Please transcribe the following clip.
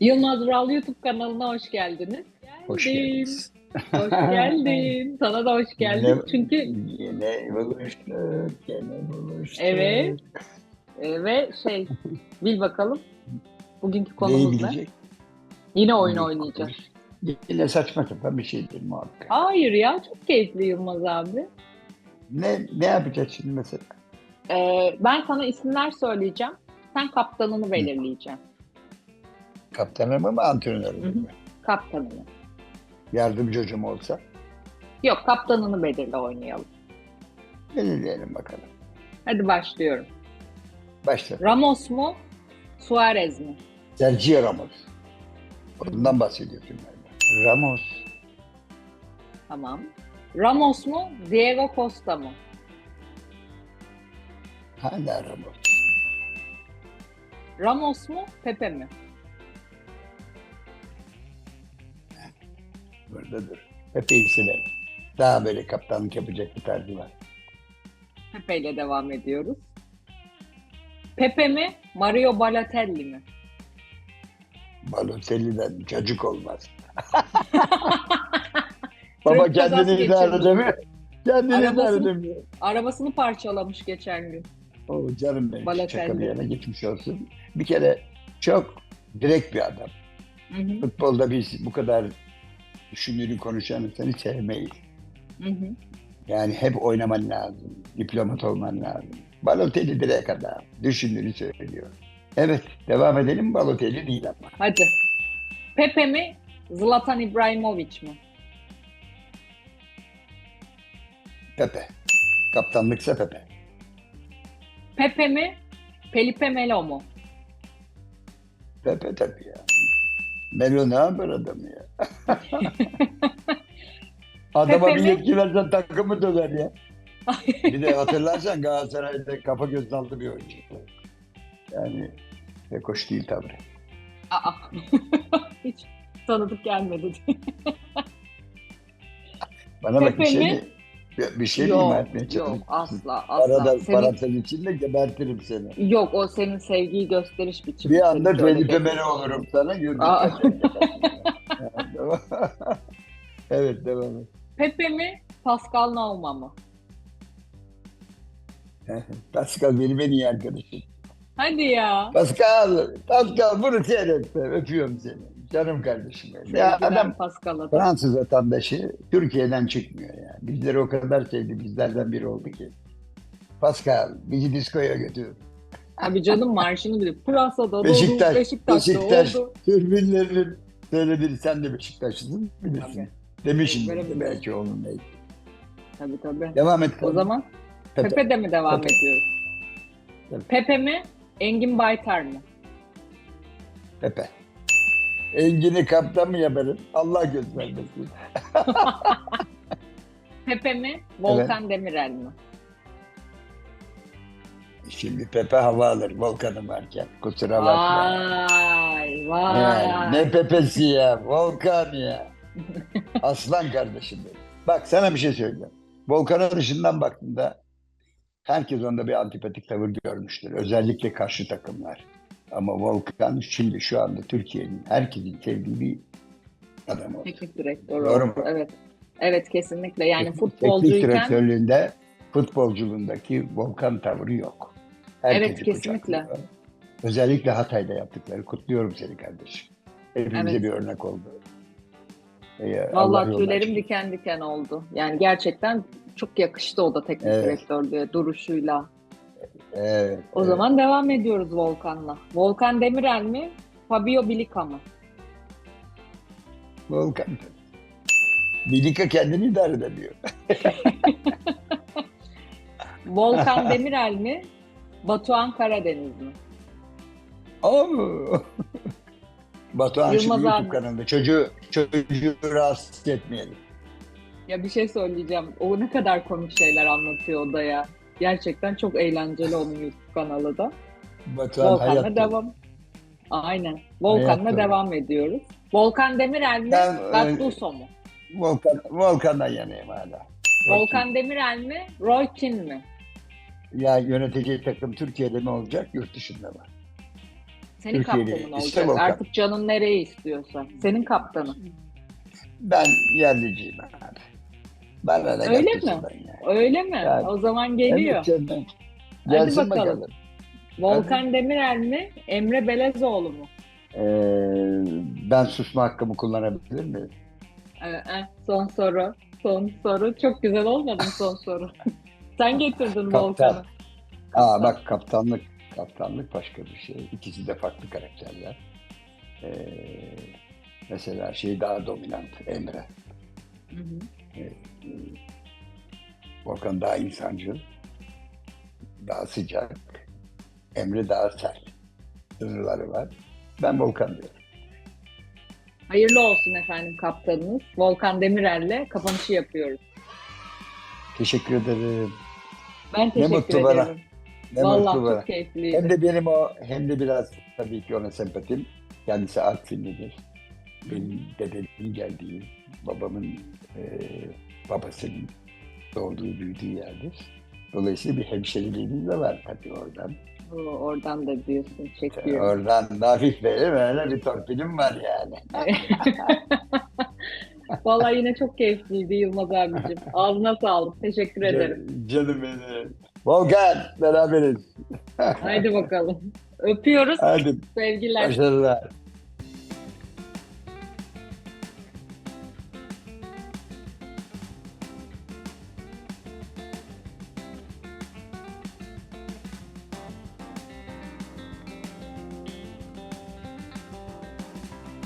Yılmaz Vural YouTube kanalına hoş geldiniz. Hoş Geldim. geldiniz. Hoş geldin. Sana da hoş geldin. Yine- Çünkü Yine buluştuk, yine buluştuk. Evet. e, ve şey bil bakalım. Bugünkü konumuz ne? Yine oyun oynayacağız. Yine saçma sapan bir şeydir muhakkak. Hayır ya çok keyifli Yılmaz abi. Ne, ne yapacağız şimdi mesela? Ee, ben sana isimler söyleyeceğim. Sen kaptanını belirleyeceksin. Kaptanım mı antrenörüm Hı hı. mü? Kaptanını. Yardımcı hocam olsa Yok kaptanını belirle oynayalım. belirleyelim bakalım. Hadi başlıyorum. Başla. Ramos mu? Suarez mi? Sergio Ramos. Ondan bahsediyorsun galiba. Ramos. Tamam. Ramos mu? Diego Costa mı? Hala Ramos. Ramos mu? Pepe mi? Dur. Pepe'yi silelim. Daha böyle kaptanlık yapacak bir tarzı var. Pepe ile devam ediyoruz. Pepe mi? Mario Balotelli mi? Balotelli'den çocuk olmaz. Baba kendini idare edemiyor. Kendini idare edemiyor. Arabasını parçalamış geçen gün. O canım benim Balotelli. şaka bir yana geçmiş olsun. Bir kere çok direkt bir adam. Hı hı, Futbolda biz bu kadar düşünürü konuşan seni sevmeyiz. hı hı. Yani hep oynaman lazım. Diplomat olman lazım. Balotelli direkt adam. Düşünürü söylüyor. Evet devam edelim. Balotelli değil ama. Hadi. Pepe mi? Zlatan İbrahimovic mi? Pepe. Kaptanlıksa Pepe. Pepe mi? Felipe Melo mu? Pepe tabii ya. Melo ne yapar adam ya? Adama bir yetki versen takımı döner ya. Bir de hatırlarsan Galatasaray'da kafa göz aldı bir oyuncu. Yani pek hoş değil tabii. Aa. Hiç tanıdık gelmedi. Bana bak bir şey mi? Bir- şey yok, mi etmeye yok asla asla. Arada Senin- parantez içinde gebertirim seni. Yok o senin sevgiyi gösteriş biçimi. Bir anda Felipe Melo olurum sana. Evet devam et. Pepe mi? Pascal Nauma mı? Pascal benim en iyi arkadaşım. Hadi ya. Pascal, Pascal bunu seyret. Öpüyorum seni. Canım kardeşim. Ya adam Pascal'a da. Fransız vatandaşı Türkiye'den çıkmıyor yani. Bizleri o kadar sevdi, bizlerden biri oldu ki. Pascal, bizi diskoya götür. Abi canım marşını bile. Fransa'da doğdu, Beşiktaş, Beşiktaş'ta Beşiktaş, oldu. türbinlerinin söylediğini sen de Beşiktaşlısın bilirsin. Tabii. Demişim Verebilirim. belki oğlum belki. Tabii tabii. Devam et. O zaman Pepe. Pepe de mi devam Pepe. ediyoruz? Tabii. Pepe mi? Engin Baytar mı? Pepe. Engin'i kaptan mı yaparım? Allah göstermesin. Pepe mi? Volkan Demirel mi? Şimdi Pepe hava alır Volkan'ım varken. Kusura bakma. Vay vay. Yani ne Pepe'si ya? Volkan ya. Aslan kardeşim benim. Bak sana bir şey söyleyeceğim. Volkan'a dışından baktığında herkes onda bir antipatik tavır görmüştür. Özellikle karşı takımlar. Ama Volkan şimdi şu anda Türkiye'nin herkesin sevdiği bir adam oldu. Teknik direktör Doğru oldu. mu? Evet. Evet kesinlikle. Yani Teknik futbolcuyken direktörlüğünde futbolculuğundaki Volkan tavrı yok. Herkesi Evet, kesinlikle. kucaklıyor. Özellikle Hatay'da yaptıkları. Kutluyorum seni kardeşim. Hepimize Evet. bir örnek oldu. Ee, Allah vallahi yolunu tüylerim diken diken oldu. Yani gerçekten çok yakıştı o da teknik Evet. direktörlüğe duruşuyla. Evet, O evet. zaman devam ediyoruz Volkan'la. Volkan Demirel mi? Fabio Bilica mı? Volkan. Bilika kendini idare edemiyor. Volkan Demirel mi? Batuhan Karadeniz mi? Oo. Batuhan şimdi Yılmaz YouTube abi. kanalında. Çocuğu, çocuğu rahatsız etmeyelim. Ya bir şey söyleyeceğim. O ne kadar komik şeyler anlatıyor o da ya. Gerçekten çok eğlenceli onun YouTube kanalı da. Batuhan Volkan'la hayatta. devam. Aynen. Volkan'la Hayatta. devam ediyoruz. Volkan Demirel mi? Ben, Gattuso mu? Volkan, Volkan'dan yanayım hala. Volkan Demirel mi? Roy Keane mi? Ya yöneteceği takım Türkiye'de mi olacak, yurt dışında mı? Senin Türkiye'de kaptanın işte olacak. Volkan. Artık canın nereye istiyorsa. Senin kaptanın. Ben yerliciyim abi. Bana ne Öyle mi? ben ya. Öyle mi? Yani. O zaman geliyor. Evet canım. Hadi Gelsin bakalım. bakalım. Volkan Demirel mi? Emre Belezoğlu mu? Ee, ben susma hakkımı kullanabilir miyim? Ee, eh, son soru. Son soru. Çok güzel olmadı son soru? Sen getirdin Kaptan. Volkan'ı. Aa bak kaptanlık kaptanlık başka bir şey. İkisi de farklı karakterler. Ee, mesela şey daha dominant Emre. Hı hı. Volkan daha insancıl, daha sıcak, Emre daha sert. Sınırları var. Ben Volkan diyorum. Hayırlı olsun efendim kaptanınız. Volkan Demirel'le kapanışı yapıyoruz. Teşekkür ederim. Ben teşekkür mutlu bana. ederim. Ne Vallahi mutlu bana. çok keyifliydi. Hem de benim o hem de biraz tabii ki ona sempatim. Kendisi Artvinlidir. Benim dedemin geldiği, babamın e, babasının doğduğu, büyüdüğü yerdir. Dolayısıyla bir hemşeriliğimiz de var tabii oradan. Oo, oradan da diyorsun çekiyor. Oradan da hafif böyle bir torpilim var yani. Vallahi yine çok keyifliydi Yılmaz abicim. Ağzına sağlık. Teşekkür ederim. Can- Canım benim. Volkan beraberiz. Haydi bakalım. Öpüyoruz. Hadi Sevgiler. başarılar.